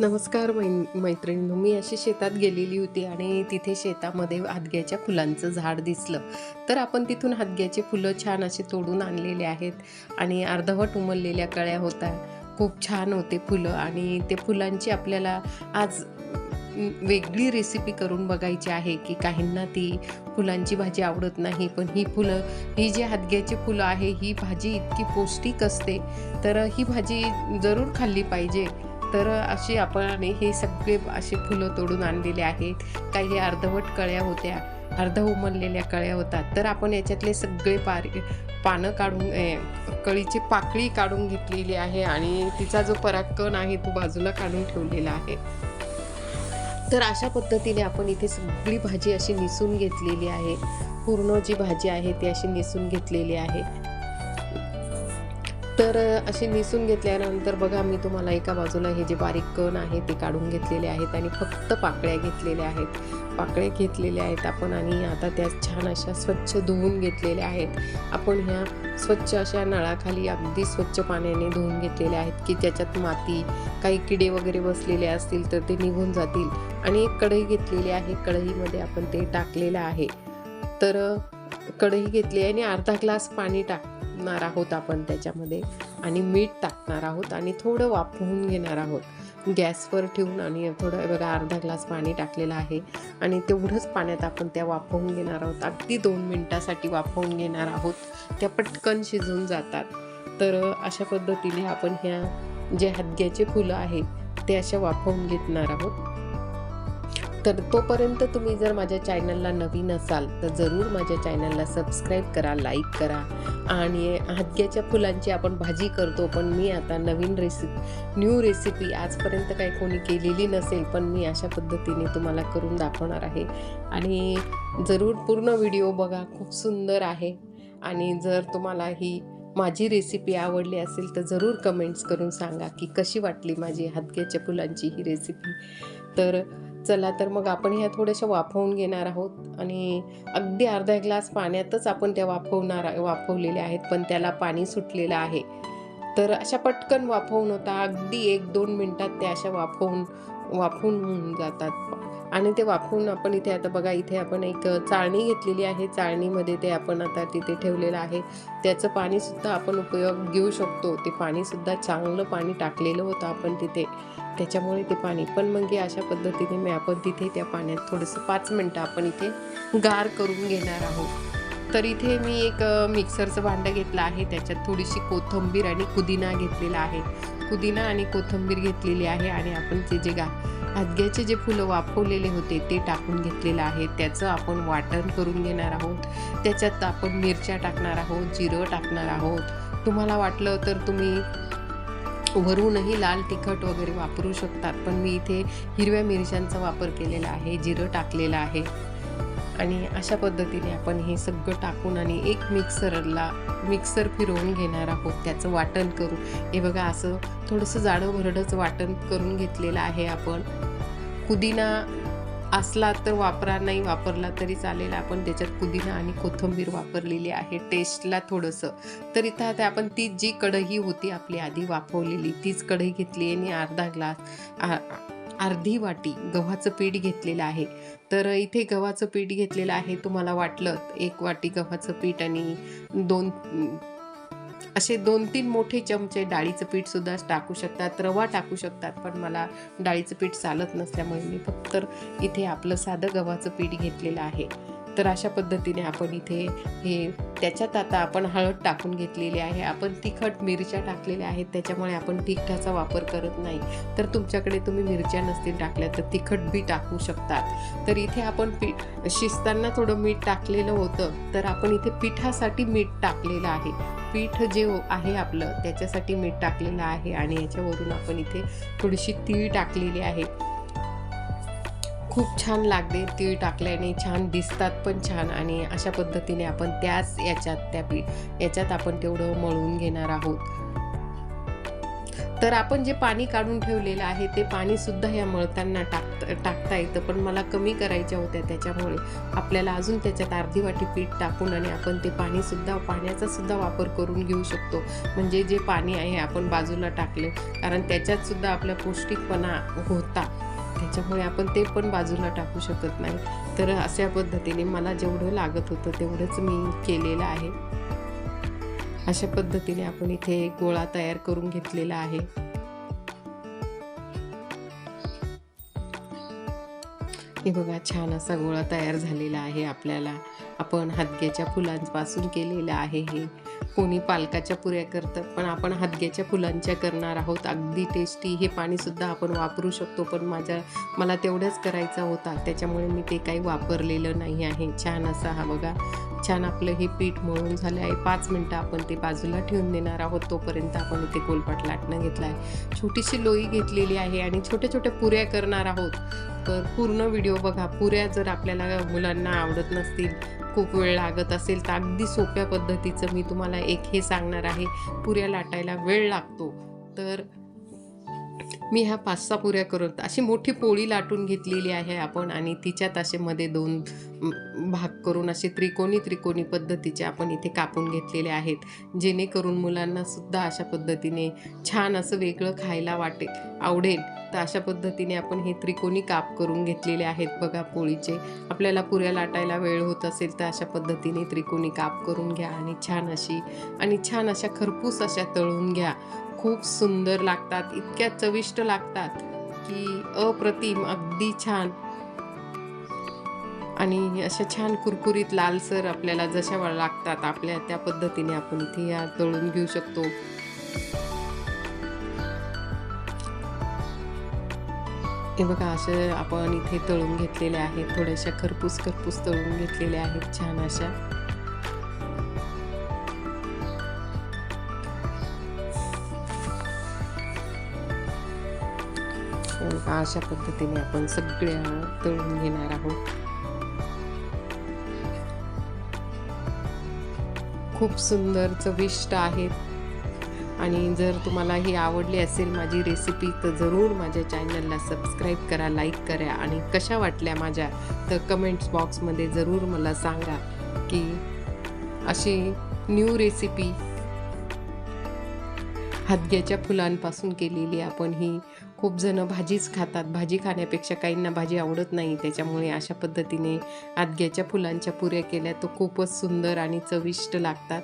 नमस्कार मै मैत्रिणींनो. मी अशी शेतात गेलेली होती आणि तिथे शेतामध्ये हादग्याच्या फुलांचं झाड दिसलं. तर आपण तिथून हादग्याचे फुलं छान असे तोडून आणलेले आहेत आणि अर्धवट उमललेल्या कळ्या होत्या. खूप छान होते फुलं आणि ते फुलांची आपल्याला आज वेगळी रेसिपी करून बघायची आहे की काहींना ती फुलांची भाजी आवडत नाही पण ही फुलं ही जी हादग्याची फुलं आहे ही भाजी इतकी पौष्टिक असते. तर ही भाजी जरूर खाल्ली पाहिजे. तर अशी आपण हे सगळे असे फुलं तोडून आणलेले आहेत. काही अर्धवट कळ्या होत्या अर्ध उमललेल्या कळ्या होतात. तर आपण याच्यातले सगळे पार पानं काढून कळीची पाकळी काढून घेतलेली आहे आणि तिचा जो परागकण आहे तो बाजूला काढून ठेवलेला आहे. तर अशा पद्धतीने आपण इथे सगळी भाजी अशी निसून घेतलेली आहे. पूर्ण जी भाजी आहे ती अशी निसून घेतलेली आहे. तर असे निसून घेतल्यानंतर बघा मी तुम्हाला एका बाजूला हे जे बारीक कण आहे ते काढून घेतलेले आहेत आणि फक्त पाकळ्या घेतलेल्या आहेत. पाकळ्या घेतलेल्या आहेत आपण आणि आता त्या छान अशा स्वच्छ धुवून घेतलेल्या आहेत. आपण ह्या स्वच्छ अशा नळाखाली अगदी स्वच्छ पाण्याने धुवून घेतलेल्या आहेत की ज्याच्यात माती काही किडे वगैरे बसलेले असतील तर ते निघून जातील. आणि एक कढई घेतलेली आहे. कढईमध्ये आपण ते टाकलेलं आहे. तर कढई घेतली आहे आणि अर्धा ग्लास पाणी टाकणार आहोत आपण त्याच्यामध्ये. आणि मीठ टाकणार आहोत आणि थोडं वाफवून घेणार आहोत. गॅसवर ठेवून आणि थोडं बघा अर्धा ग्लास पाणी टाकलेलं आहे. आणि तेवढंच पाण्यात आपण त्या वाफवून घेणार आहोत. अगदी दोन मिनटासाठी वाफवून घेणार आहोत. त्या पटकन शिजून जातात. तर अशा पद्धतीने आपण ह्या जे हदग्याचे फुलं आहेत ते अशा वाफवून घेणार आहोत. तर तोपर्यंत तुम्ही जर माझ्या चॅनलला नवीन असाल तर जरूर माझ्या चॅनलला सबस्क्राईब करा लाईक करा. आणि हादग्याच्या फुलांची आपण भाजी करतो पण मी आता नवीन रेसिपी न्यू रेसिपी आजपर्यंत काही कोणी केलेली नसेल पण मी अशा पद्धतीने तुम्हाला करून दाखवणार आहे. आणि जरूर पूर्ण व्हिडिओ बघा खूप सुंदर आहे. आणि जर तुम्हाला ही माझी रेसिपी आवडली असेल तर जरूर कमेंट्स करून सांगा की कशी वाटली माझी हादग्याच्या फुलांची ही रेसिपी. तर चला तर मग आपण ह्या थोड्याशा वाफवून घेणार आहोत. आणि अगदी अर्धा ग्लास पाण्यातच आपण त्या वाफवणार वाफवलेल्या आहेत पण त्याला पाणी सुटलेलं आहे. तर अशा पटकन वाफवून होता अगदी एक दोन मिनटात त्या अशा वाफवून वाफवून होऊन जातात. आणि ते वाफवून आपण इथे आता बघा इथे आपण एक चाळणी घेतलेली आहे. चाळणीमध्ये ते आपण आता तिथे ठेवलेलं आहे. त्याचं पाणीसुद्धा आपण उपयोग घेऊ शकतो. ते पाणीसुद्धा चांगलं पाणी टाकलेलं होतं आपण तिथे. त्याच्यामुळे ते पाणी. पण मग हे अशा पद्धतीने मी आपण तिथे त्या पाण्यात थोडंसं पाच मिनटं आपण इथे गार करून घेणार आहोत. तर इथे मी एक मिक्सरचं भांडं घेतलं आहे. त्याच्यात थोडीशी कोथिंबीर आणि पुदिना घेतलेला आहे. पुदिना आणि कोथिंबीर घेतलेली आहे आणि आपण ते जे गा हातग्याचे जे फुलं वाफवलेले होते ते टाकून घेतलेलं आहे. त्याचं आपण वाटण करून घेणार आहोत. त्याच्यात आपण मिरच्या टाकणार आहोत जिरं टाकणार आहोत. तुम्हाला वाटलं तर तुम्ही वरूनही लाल तिखट वगैरे वापरू शकतात पण मी इथे हिरव्या मिरच्यांचा वापर केलेला आहे जिरं टाकलेलं आहे. आणि अशा पद्धतीने आपण हे सगळं टाकून आणि एक मिक्सरला मिक्सर फिरवून घेणार आहोत त्याचं वाटण करू हे बघा असं थोडंसं जाडं भरडंच वाटण करून घेतलेलं आहे आपण. पुदिना असला तर वापरा नाही वापरला तरी चालेल. आपण त्याच्यात पुदिना आणि कोथिंबीर वापरलेली आहे. टेस्टला थोडंसं. तर इथं आता आपण ती जी कढई होती आपली आधी वाफवलेली तीच कढई घेतली आणि अर्धा ग्लास आ- अर्धी वाटी गव्हाचं पीठ घेतलेलं आहे. तर इथे गव्हाचं पीठ घेतलेलं आहे. तुम्हाला वाटलं एक वाटी गव्हाचं पीठ आणि दोन असे दोन तीन मोठे चमचे डाळीचं पीठ सुद्धा टाकू शकतात रवा टाकू शकतात पण मला डाळीचं पीठ चालत नसल्यामुळे मी फक्त इथे आपलं साधं गव्हाचं पीठ घेतलेलं आहे. तर अशा पद्धतीने आपण इथे हे त्याच्यात आता आपण हळद टाकून घेतलेली आहे. आपण तिखट मिरच्या टाकलेल्या आहेत. त्याच्यामुळे आपण तिखटाचा वापर करत नाही. तर तुमच्याकडे तुम्ही मिरच्या नसतील टाकल्या तर तिखट बी टाकू शकतात तर इथे आपण पीठ शिजताना थोडं मीठ टाकलेलं होतं. तर आपण इथे पिठासाठी मीठ टाकलेलं आहे. पीठ जे आहे आपलं त्याच्यासाठी मीठ टाकलेलं आहे. आणि याच्यावरून आपण इथे थोडीशी तीळ टाकलेली आहे. खूप छान लागते तीळ टाकल्याने छान दिसतात पण छान आणि अशा पद्धतीने आपण त्याच याच्यात त्या पीठ याच्यात आपण तेवढं मळून घेणार आहोत. तर आपण जे पाणी काढून ठेवलेलं आहे ते पाणीसुद्धा ह्या मळताना टाक टाकता येतं पण मला कमी करायच्या होत्या त्याच्यामुळे आपल्याला अजून त्याच्यात अर्धी वाटी पीठ टाकून आणि आपण ते पाणीसुद्धा पाण्याचासुद्धा वापर करून घेऊ शकतो. म्हणजे जे पाणी आहे आपण बाजूला टाकले कारण त्याच्यातसुद्धा आपला पौष्टिकपणा होता. त्याच्यामुळे आपण ते पण बाजूला टाकू शकत नाही. तर अशा पद्धतीने मला जेवढं लागत होतं तेवढंच मी केलेलं आहे. अशा पद्धतीने आपण इथे गोळा तयार करून घेतलेला आहे. हे बघा छान असा गोळा तयार झालेला आहे आपल्याला. आपण हातग्याच्या फुलांपासून केलेलं आहे हे. कोणी पालकाच्या पुऱ्या करतात पण आपण हादग्याच्या फुलांच्या करणार आहोत. अगदी टेस्टी हे पाणीसुद्धा आपण वापरू शकतो पण माझ्या मला तेवढंच करायचा होता. त्याच्यामुळे मी ते काही वापरलेलं नाही आहे. छान असा हा बघा. छान आपलं हे पीठ मळून झालं आहे. पाच मिनटं आपण ते बाजूला ठेवून देणार आहोत. तोपर्यंत आपण इथे गोलपाट लाटणं घेतला आहे छोटीशी लोई घेतलेली आहे आणि छोट्या छोट्या पुऱ्या करणार आहोत. तर पूर्ण व्हिडिओ बघा. पुऱ्या जर आपल्याला मुलांना आवडत नसतील खूप वेळ लागत असेल तर अगदी सोप्या पद्धतीचं मी तुम्हाला एक हे सांगणार आहे. पुऱ्या लाटायला वेळ लागतो. तर मी ह्या पाच सहा पुऱ्या करत अशी मोठी पोळी लाटून घेतलेली आहे आपण आणि तिच्यात असे मध्ये दोन भाग करून असे त्रिकोणी त्रिकोणी पद्धतीचे आपण इथे कापून घेतलेले आहेत. जेणेकरून मुलांना सुद्धा अशा पद्धतीने छान असं वेगळं खायला वाटेल आवडेल. तर अशा पद्धतीने आपण हे त्रिकोणी काप करून घेतलेले आहेत. बघा पोळीचे. आपल्याला पुऱ्या लाटायला वेळ होत असेल तर अशा पद्धतीने त्रिकोणी काप करून घ्या आणि छान अशी आणि छान अशा खरपूस अशा तळून घ्या. खूप सुंदर लागतात इतक्या चविष्ट लागतात की अप्रतिम अगदी छान. आणि अशा छान कुरकुरीत लालसर आपल्याला जशा लागतात आपल्या त्या पद्धतीने आपण इथे या तळून घेऊ शकतो. हे बघा असे आपण इथे तळून घेतलेले आहेत थोड्याशा खरपूस खरपूस तळून घेतलेल्या आहेत छान अशा. अशा पद्धतीने आपण सगळ्या तळून घेणार आहोत? खूप सुंदर चविष्ट आहेत. आणि जर तुम्हाला ही आवडली असेल माझी रेसिपी तर जरूर माझ्या चॅनलला सबस्क्राईब करा लाईक करा. आणि कशा वाटल्या माझ्या तर कमेंट्स बॉक्समध्ये जरूर मला सांगा की अशी न्यू रेसिपी हादग्याच्या फुलांपासून केलेली आपण ही. खूप जणं भाजीच खातात. भाजी खाण्यापेक्षा काहींना भाजी आवडत नाही. त्याच्यामुळे अशा पद्धतीने आदग्याच्या फुलांच्या पुऱ्या केल्या तर खूपच सुंदर आणि चविष्ट लागतात.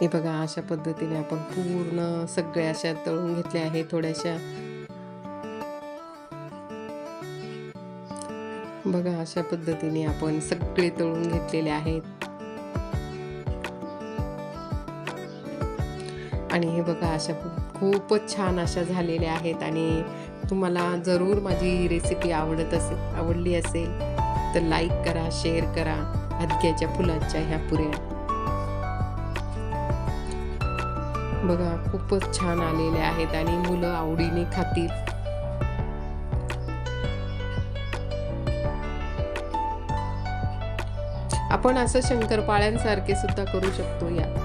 हे बघा अशा पद्धतीने आपण पूर्ण सगळ्या अशा तळून घेतल्या आहे थोड्याशा बघा अशा पद्धतीने आपण सगळे तळून घेतलेले आहेत. आणि हे बघा अशा खूपच छान अशा झालेल्या आहेत आणि तुम्हाला जरूर माझी रेसिपी आवडत असेल आवडली असेल तर लाईक करा शेअर करा. हदक्याच्या फुलांच्या ह्या पुऱ्या. बघा खूपच छान आलेले आहेत आणि मुलं आवडीने खातील. आपण असं शंकरपाळ्यांसारखे सुद्धा करू शकतो या.